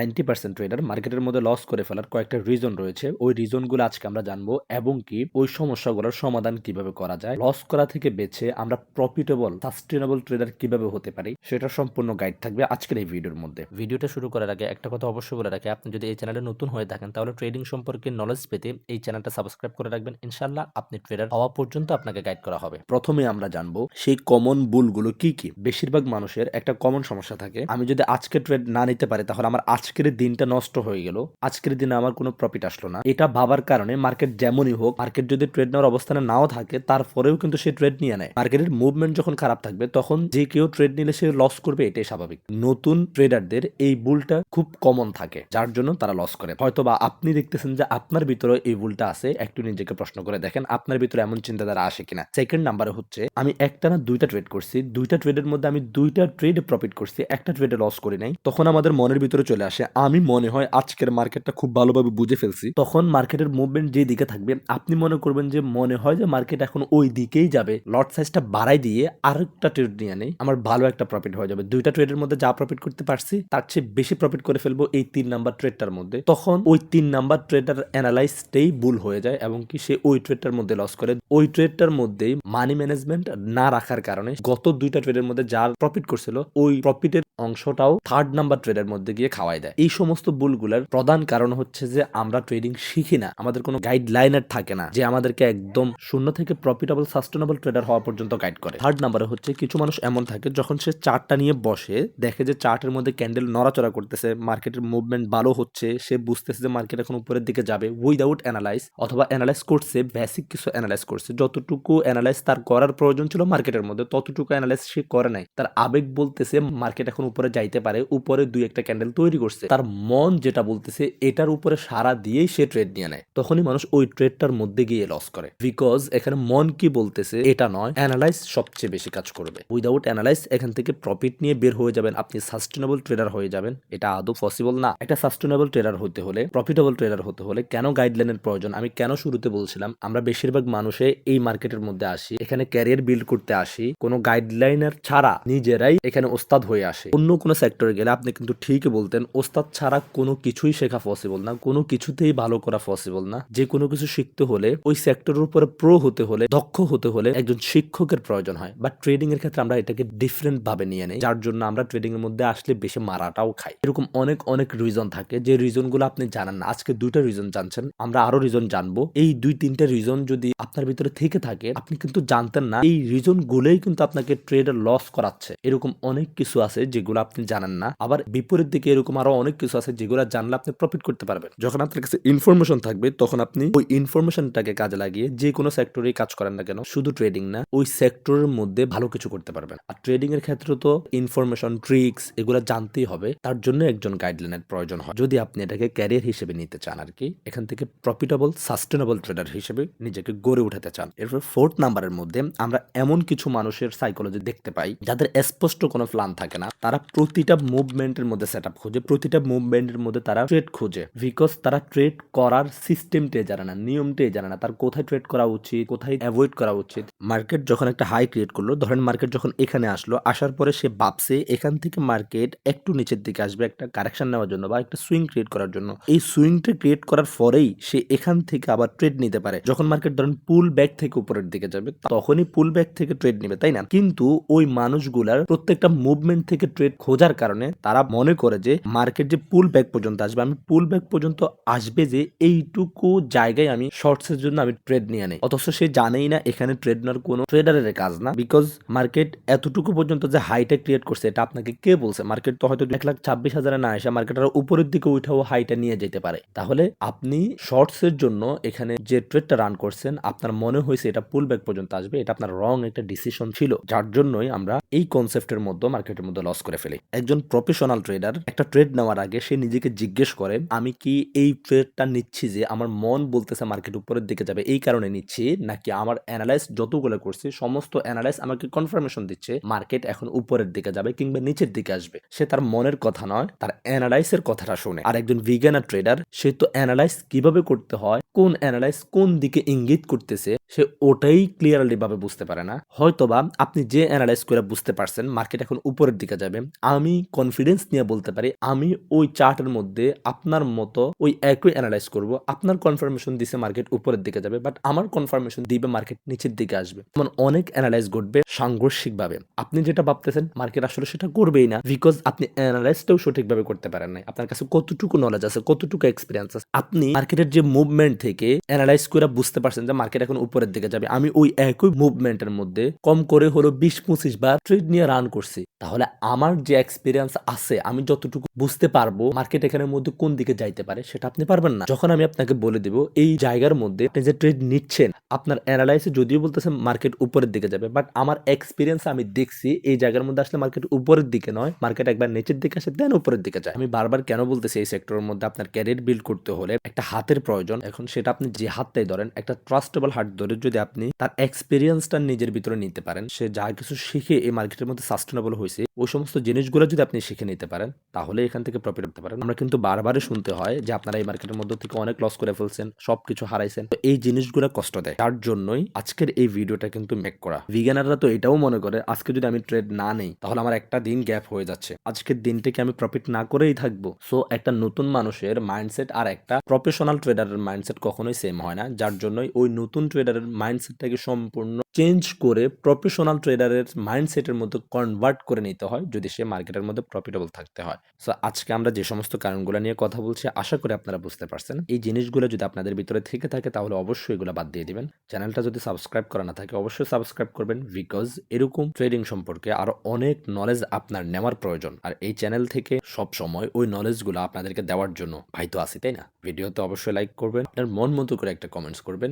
Ninety percent tedder মার্কেটের মধ্যে loss করে ফেলার কয়েকটা রিজন রয়েছে। ওই রিজনগুলো আজকে আমরা জানব এবং কি ওই সমস্যাগুলোর সমাধান কীভাবে করা যায়। লস করা থেকে বেছে আমরা প্রফিটেবল সাস্টেনেবল ট্রেডার কীভাবে হতে পারি সেটা সম্পূর্ণ গাইড থাকবে আজকের এই ভিডিওর মধ্যে। ভিডিওটা শুরু করার আগে একটা কথা অবশ্যই বলে রাখি আপনি যদি এই চ্যানেলে নতুন হয়ে থাকেন তাহলে ট্রেডিং সম্পর্কে নলেজ পেতে এই চ্যানেলটা সাবস্ক্রাইব করে রাখবেন। ইনশাল্লাহ আপনি ট্রেডার হওয়া পর্যন্ত আপনাকে গাইড করা হবে। প্রথমে আমরা জানব সেই কমন ভুলগুলো কি কি? বেশিরভাগ মানুষের একটা কমন সমস্যা থাকে। আমি যদি আজকে ট্রেড না নিতে পারি তাহলে আমার আজকের দিনটা নষ্ট হয়ে গেল। আজকের দিনে আমার কোনো প্রফিট আসলো না। এটা ভাবার কারণে মার্কেট যেমনই হোক মার্কেট যদি ট্রেড নেওয়ার অবস্থানে নাও থাকে, তারপরেও কিন্তু সে ট্রেড নিয়ে নেয়। মার্কেটের মুভমেন্ট যখন খারাপ থাকবে, তখন যে কেউ ট্রেড নিলে সে লস করবে, এটাই স্বাভাবিক। নতুন ট্রেডারদের এই ভুলটা খুব কমন থাকে, যার জন্য তারা লস করে। হয়তো বা আপনি দেখতেছেন যে আপনার ভিতরে এই ভুলটা আছে। একটু নিজেকে প্রশ্ন করে দেখেন, আপনার ভিতরে এমন চিন্তাধারা আসে কিনা? সেকেন্ড নাম্বারে হচ্ছে, আমি একটা না দুইটা ট্রেড করছি। দুইটা ট্রেডের মধ্যে আমি দুইটা ট্রেড প্রফিট করছি, একটা ট্রেডে লস করি নাই। তখন আমাদের মনের ভিতরে চলে আসে আমি মনে হয় আজকের মার্কেটটা খুব ভালোভাবে বুঝে ফেলছি। তখন মার্কেটের মুভমেন্ট যে দিকে থাকবে, আপনি মনে করবেন যে মনে হয় যে মার্কেট এখন ওই দিকেই যাবে। লট সাইজটা বাড়াই দিয়ে আরেকটা ট্রেড নিয়ে নেই আমার ভালো একটা প্রফিট হয়ে যাবে। দুইটা ট্রেডের মধ্যে যা প্রফিট করতে পারছি, তার চেয়ে বেশি প্রফিট করে ফেলব এই তিন নাম্বার ট্রেডটার মধ্যে। তখন ওই তিন নাম্বার ট্রেডার অ্যানালাইজটাই ভুল হয়ে যায় এবং কি সে ওই ট্রেডটার মধ্যে লস করে। ওই ট্রেডটার মধ্যেই মানি ম্যানেজমেন্ট না রাখার কারণে গত দুইটা ট্রেডের মধ্যে যার প্রফিট করছিল, ওই প্রফিটের অংশটাও থার্ড নাম্বার ট্রেডের মধ্যে গিয়ে খাওয়াই দেয়। এই সমস্ত ভুলগুলোর প্রধান কারণ হচ্ছে যে আমরা ট্রেডিং শিখি না। আমাদের কোনো গাইডলাইনার থাকে না যে আমাদেরকে একদম শূন্য থেকে প্রফিটেবল সাস্টেনেবল ট্রেডার হওয়া পর্যন্ত গাইড করে। থার্ড নাম্বারে হচ্ছে কিছু মানুষ এমন থাকে, যখন সে চার্টটা নিয়ে বসে, দেখে যে চার্টের মধ্যে ক্যান্ডেল নড়াচড়া করতেছে মার্কেটের মুভমেন্ট ভালো হচ্ছে, সে বুঝতেছে যে মার্কেট এখন উপরের দিকে যাবে উইদাউট অ্যানালাইজ অথবা অ্যানালাইজ করছে বেসিক কিছু অ্যানালাইজ করছে। যতটুকু অ্যানালাইজ তার করার প্রয়োজন ছিল মার্কেটের মধ্যে, ততটুকু অ্যানালাইজ সে করে নাই। তার আবেগ বলতেছে মার্কেট এখন উপরে যাইতে পারে, উপরে দুই একটা ক্যান্ডেল তৈরি করছে। তার মন যেটা বলতেছে, এটার উপরে সারা দিয়েই সে ট্রেড নিয়ে নেয়। তখনই মানুষ ওই ট্রেডটার মধ্যে গিয়ে লস করে। বিকজ এখানে মন কি বলতেছে, এটা নয় অ্যানালাইজ সবচেয়ে বেশি কাজ করবে। উইদাউট অ্যানালাইজ এখান থেকে প্রফিট নিয়ে বের হয়ে যাবেন। আপনি সাস্টেনেবল ট্রেডার হয়ে যাবেন। এটা আদৌ পসিবল না। একটা সাস্টেনেবল ট্রেডার হতে হলে প্রফিটেবল ট্রেডার হতে হলে কেন গাইডলাইনের প্রয়োজন? আমি কেন শুরুতে বলছিলাম, আমরা বেশিরভাগ মানুষে এই মার্কেটের মধ্যে আসি, এখানে ক্যারিয়ার বিল্ড করতে আসি। কোনো গাইডলাইনার ছাড়া নিজেরাই এখানে ওস্তাদ হয়ে আসে। অন্য কোনো সেক্টরে গেলে আপনি কিন্তু ঠিকই বলতেন ওস্তাদ ছাড়া কোনো কিছুই শেখা পসিবল না, কোনো কিছুতেই ভালো করা পসিবল না। যে কোনো কিছু শিখতে হলে, ওই সেক্টরের উপরে প্রো হতে হলে, দক্ষ হতে হলে একজন শিক্ষকের প্রয়োজন হয়। বা ট্রেডিং এর ক্ষেত্রে আমরা এটাকে ডিফারেন্ট ভাবে নিয়ে নেই, যার জন্য আমরা ট্রেডিং এর মধ্যে আসলে বেশি মারাটাও খাই। এরকম অনেক অনেক রিজন থাকে, যে রিজনগুলো আপনি জানেন না। আজকে দুইটা রিজন জানছেন, আমরা আরও রিজন জানব। এই দুই, তিনটা রিজন যদি আপনার ভিতরে থেকে থাকে, আপনি কিন্তু জানতেন না, এই রিজন গুলোই কিন্তু আপনাকে ট্রেডে লস করাচ্ছে। এরকম অনেক কিছু আছে যেগুলো আপনি জানেন না। আবার বিপরীত দিকে এরকম আরও অনেক কিছু আছে যেগুলো জানলে আপনি প্রফিট করতে পারবেন। যখন আপনার কাছে ইনফরমেশন থাকবে, তখন আপনি ওই ইনফরমেশনটাকে কাজে লাগিয়ে যে কোনো সেক্টরে কাজ করেন না কেন, শুধু ট্রেডিং না, ওই সেক্টরের মধ্যে ভালো কিছু করতে পারবেন। আর ট্রেডিং এর ক্ষেত্রে তো ইনফরমেশন ট্রিক্স এগুলো জানতেই হবে। তার জন্য একজন গাইডলাইনের প্রয়োজন হয়। যদি আপনি এটাকে ক্যারিয়ার হিসেবে নিতে চান আর কি, এখান থেকে প্রফিটেবল সাস্টেনেবল ট্রেডার হিসেবে নিজেকে গড়ে উঠাতে চান। এরপর ফোর্থ নাম্বারের মধ্যে আমরা এমন কিছু মানুষের সাইকোলজি দেখতে পাই, যাদের স্পষ্ট কোনো প্ল্যান থাকে না। তারা প্রতিটা মুভমেন্টের মধ্যে সেট আপ খোঁজে প্রতিটা মুভমেন্টের মধ্যে তারা ট্রেড খোঁজে। বিকজ তারা ট্রেড করার সিস্টেমটাই জানে না নিয়মটাই জানে না, তার কোথায় ট্রেড করা উচিত, কোথায় অ্যাভয়েড করা উচিত। মার্কেট যখন একটা হাই ক্রিয়েট করল, ধরেন মার্কেট যখন এখানে আসলো, আসার পরে সে ভাবছে এখান থেকে মার্কেট একটু নিচের দিকে আসবে একটা কারেকশন নেওয়ার জন্য বা একটা সুইং ক্রিয়েট করার জন্য। এই সুইংটা ক্রিয়েট করার পরেই সে এখান থেকে আবার ট্রেড নিতে পারে। যখন মার্কেট ধরেন পুল ব্যাক থেকে উপরের দিকে যাবে, তখনই পুল ব্যাক থেকে ট্রেড নেবে, তাই না? কিন্তু ওই মানুষগুলার প্রত্যেকটা মুভমেন্ট থেকে ট্রেড খোঁজার কারণে তারা মনে করে যে মার্কেট যে পুল ব্যাক পর্যন্ত আসবে, আমি পুল ব্যাক পর্যন্ত আসবে যে এইটুকু জায়গায় আমি শর্টসের জন্য আমি ট্রেড নিয়ে নেই। অথচ সে জানেই না এখানে ট্রেড নেওয়ার কোনো ট্রেডারের কাজ না। বিকজ মার্কেট এতটুকু পর্যন্ত যে হাইটা ক্রিয়েট করছে, এটা আপনাকে কে বলছে? মার্কেট তো হয়তো এক লাখ ছাব্বিশ হাজারে না এসে মার্কেট আরও উপরের দিকে উঠাও হাইটা নিয়ে যেতে পারে। তাহলে আপনি শর্টসের জন্য এখানে যে ট্রেডটা রান করছেন, আপনার মনে হয়েছে এটা পুল ব্যাক পর্যন্ত আসবে, এটা আপনার রং একটা ডিসিশন ছিল। যার জন্যই আমরা এই কনসেপ্টের মধ্যে মার্কেটের মধ্যে লস করে ফেলি। একজন প্রফেশনাল ট্রেডার একটা ট্রেড নেওয়ার আগে সে নিজেকে জিজ্ঞেস করে, আমি কি এই ট্রেডটা নিচ্ছি যে আমার মন বলতেছে মার্কেট উপরের দিকে যাবে, এই কারণে নিচ্ছি, নাকি আমার অ্যানালাইজ যতগুলো করছি, সমস্ত অ্যানালাইজ আমাকে কনফার্মেশন দিচ্ছে, মার্কেট এখন উপরের দিকে যাবে কিংবা নিচের দিকে আসবে? সে তার মনের কথা নয়, তার অ্যানালাইসের কথাটা শুনে। আর একজন ভিগানার ট্রেডার সে তো অ্যানালাইজ কীভাবে করতে হয়, কোন অ্যানালাইজ কোন দিকে ইঙ্গিত করতেছে, সে ওটাই ক্লিয়ারলি ভাবে বুঝতে পারে না। হয়তোবা আপনি যে অ্যানালাইজ করে বুঝতে পারছেন, মার্কেট এখন উপরের দিকে যাবে, আমি কনফিডেন্স নিয়ে বলতে পারি, আমি ওই চার্টের মধ্যে আপনার মতো ওই একই অ্যানালাইজ করব। আপনার কনফার্মেশন দিছে মার্কেট উপরের দিকে যাবে বাট আমার কনফার্মেশন দিবে মার্কেট নিচের দিকে আসবে। এমন অনেক অ্যানালাইজ ঘটবে সাংঘর্ষিকভাবে। আপনি যেটা ভাবতেছেন মার্কেট আসলে সেটা করবেই না বিকজ আপনি অ্যানালাইজটাও সঠিকভাবে করতে পারেন নাই। আপনার কাছে কতটুকু নলেজ আছে, কতটুকু এক্সপিরিয়েন্স আছে, আপনি মার্কেটের যে মুভমেন্ট থেকে অ্যানালাইজ করে বুঝতে পারছেন যে মার্কেট এখন উপরের দিকে যাবে। আমি ওই একই মুভমেন্টের মধ্যে কম করে হলো বিশ পঁচিশ বার ট্রেড নিয়ে রান করছি। তাহলে আমার যে এক্সপিরিয়েন্স আছে, আমি যতটুকু বুঝতে পারব মার্কেট এখানের মধ্যে কোন দিকে যাইতে পারে, সেটা আপনি পারবেন না। যখন আমি আপনাকে বলে দেব, এই জায়গার মধ্যে আপনি যে ট্রেড নিচ্ছেন, আপনার অ্যানালাইসে যদিও বলতেছেন মার্কেট উপরের দিকে যাবে বাট আমার এক্সপিরিয়েন্স আমি দেখছি এই জায়গার মধ্যে আসলে মার্কেট উপরের দিকে নয় মার্কেট একবার নিচের দিকে আসে দেন উপরের দিকে যায়। আমি বারবার কেন বলতেছি এই সেক্টরের মধ্যে আপনার ক্যারিয়ার বিল্ড করতে হলে একটা হাতের প্রয়োজন। এখন সেটা আপনি যে হাতটাই ধরেন, একটা ট্রাস্টেবল হাত ধরে যদি আপনি তার এক্সপিরিয়েন্সটা নিজের ভিতরে নিতে পারেন, সে যা কিছু শিখে এই মার্কেটের মধ্যে সাস্টেনেবল হয়েছে, ওই সমস্ত জিনিসগুলো যদি আপনি শিখে নিতে পারেন, তাহলে এখান থেকে প্রফিট করতে পারেন। আমরা কিন্তু বারবারই শুনতে হয় যে আপনারা এই মার্কেটের মধ্যে থেকে অনেক লস করে ফেলছেন, সবকিছু হারাইছেন। তো এই জিনিসগুলো কষ্ট দেয়। তার জন্যই আজকের এই ভিডিওটা কিন্তু মেক করা। বিজ্ঞানাররা তো এটাও মনে করে, আজকে যদি আমি ট্রেড না নেই, তাহলে আমার একটা দিন গ্যাপ হয়ে যাচ্ছে। আজকের দিনটাকে আমি প্রফিট না করেই থাকব। সো একটা নতুন মানুষের মাইন্ডসেট আর একটা প্রফেশনাল ট্রেডারের মাইন্ডসেট কখনোই সেম হয় না। যার জন্যই ওই নতুন ট্রেডারের মাইন্ডসেটটাকে সম্পূর্ণ চেঞ্জ করে প্রফেশনাল ট্রেডারের মাইন্ডসেটের মধ্যে কনভার্ট করে নিতে হয়, যদি সে মার্কেটের মধ্যে প্রফিটেবল থাকতে হয়। সো আজকে আমরা যে সমস্ত কারণগুলো নিয়ে কথা বলছি, আশা করি আপনারা বুঝতে পারছেন। এই জিনিসগুলো যদি আপনাদের ভিতরে থেকে থাকে, তাহলে অবশ্যই এগুলো বাদ দিয়ে দিবেন। চ্যানেলটা যদি সাবস্ক্রাইব করা না থাকে, অবশ্যই সাবস্ক্রাইব করবেন বিকজ এরকম ট্রেডিং সম্পর্কে আরও অনেক নলেজ আপনার নেওয়ার প্রয়োজন। আর এই চ্যানেল থেকে সব সময় ওই নলেজগুলো আপনাদেরকে দেওয়ার জন্য ভাই তো আসি তাই না? ভিডিওতে অবশ্যই লাইক করবেন, আপনার মন মতো করে একটা কমেন্টস করবেন।